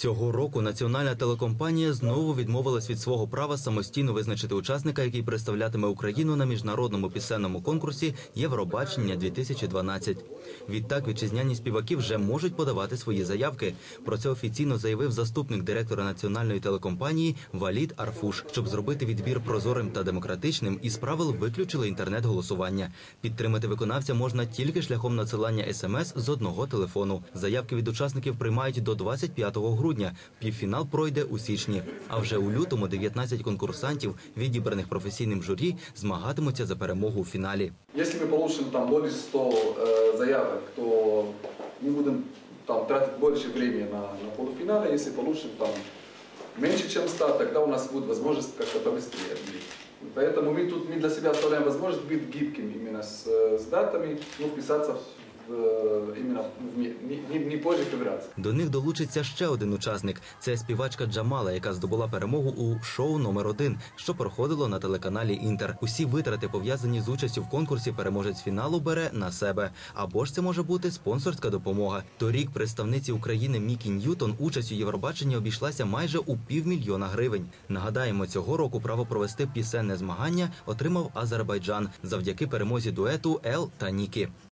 Цього року національна телекомпанія знову відмовилась від свого права самостійно визначити учасника, який представлятиме Україну на міжнародному пісенному конкурсі Євробачення 2012 Відтак вітчизняні співаки вже можуть подавати свої заявки. Про це офіційно заявив заступник директора національної телекомпанії Валід Арфуш. Щоб зробити відбір прозорим та демократичним, із правил виключили інтернет-голосування. Підтримати виконавця можна тільки шляхом надсилання смс з одного телефону. Заявки від учасників приймають до 25 грудня Півфінал пройде у січні. А вже у лютому 19 конкурсантів, відібраних професійним журі, змагатимуться за перемогу у фіналі. Если мы получим там более 100 э, заявок, то мы будем там тратить больше времени на, на полуфинале. Если получим там меньше, чем 100, тогда у нас будет возможность как-то побыстрее отбить. Поэтому мы тут мы для себя оставляем возможность быть гибкими именно с, э, с датами, ну, вписаться в, в, не, не позже февраля. До них долучиться ще один учасник. Це співачка Джамала, яка здобула перемогу у шоу номер один, що проходило на телеканалі Інтер. Усі витрати пов'язані з участю в конкурсі. Переможець фіналу бере на себе. Або ж це може бути спонсорська допомога. Торік представниці України Мікі Ньютон участь у Євробаченні обійшлася майже у півмільйона гривень. Нагадаємо, цього року право провести пісенне змагання отримав Азербайджан завдяки перемозі дуету Ел та Нікі.